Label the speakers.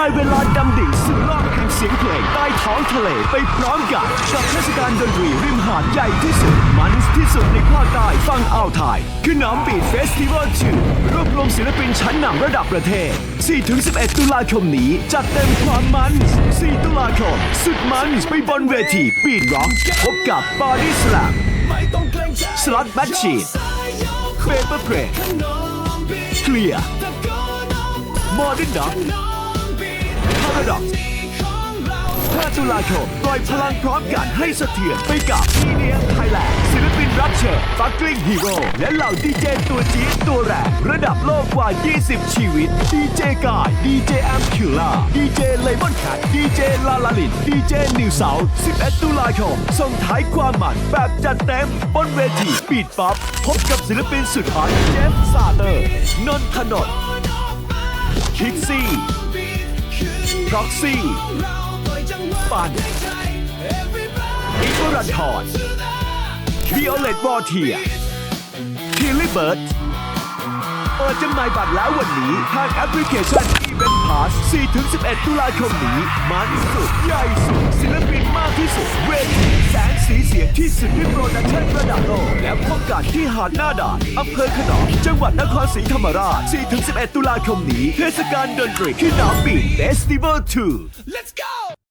Speaker 1: ได้เวลาดำดิ่งสู่โลกแห่งเสียงเพลงใต้ท้องทะเลไปพร้อมกันกับเทศกาลดนตรีริมหาดใหญ่ที่สุด มันที่สุดในภาคใต้ฝั่งอ่าวไทยคือน้ำบีดเฟสติวัล2รวบรวมศิลปินชั้นนำระดับประเทศ 4-11 ตุลาคมนี้จัดเต็มความมัน 4 ตุลาคม สุดมันไปบนเวทีบีดร็อกพบกับบอดี้สลม
Speaker 2: ไม่ต้องเกรงใจ
Speaker 1: สล็อตแมชชีนเปเปอร์เพรสเคลียร์
Speaker 2: โม
Speaker 1: เดิร์นด็อก พาราดอก5ตุลาคมปล่อยพลังพร้อมกันให้สะเทือนไปกับอีเนียไทยแลนด์ศิลปินรับเชิญฟักกลิ้งฮีโร่และเหล่าดีเจตัวจี๊ดตัวแรงระดับโลกกว่า 20 ชีวิต ดีเจกาย ดีเจแอมคิวล่า ดีเจเลมอนแคทดีเจลาลาลิน ดีเจนิวเสา11 ตุลาคม ส่งท้ายความมันแบบจัดเต็มบนเวทีบีดป๊อปพบกับศิลปินสุดฮอตเจฟซาเตอร์ นนทนนท์คิกซี่ ร็อกซี่
Speaker 2: ปั
Speaker 1: นอิกรันทอนวิโอเลตวอเทียทิลลี่เบิร์ดเปิดจำหน่ายบัตรแล้ววันนี้ ทางแอปพลิเคชัน Event Pass 4-11 ตุลาคมนี้ มันสุดใหญ่สุด ที่สุดด้วยโปรดักชั่นระดับโลกและพบกันที่หาดหน้าด่านอำเภอขนอมจังหวัดนครศรีธรรมราช 4-11 ตุลาคมนี้ เทศกาลดนตรีที่นามบีเฟสติวัล2
Speaker 2: Let's go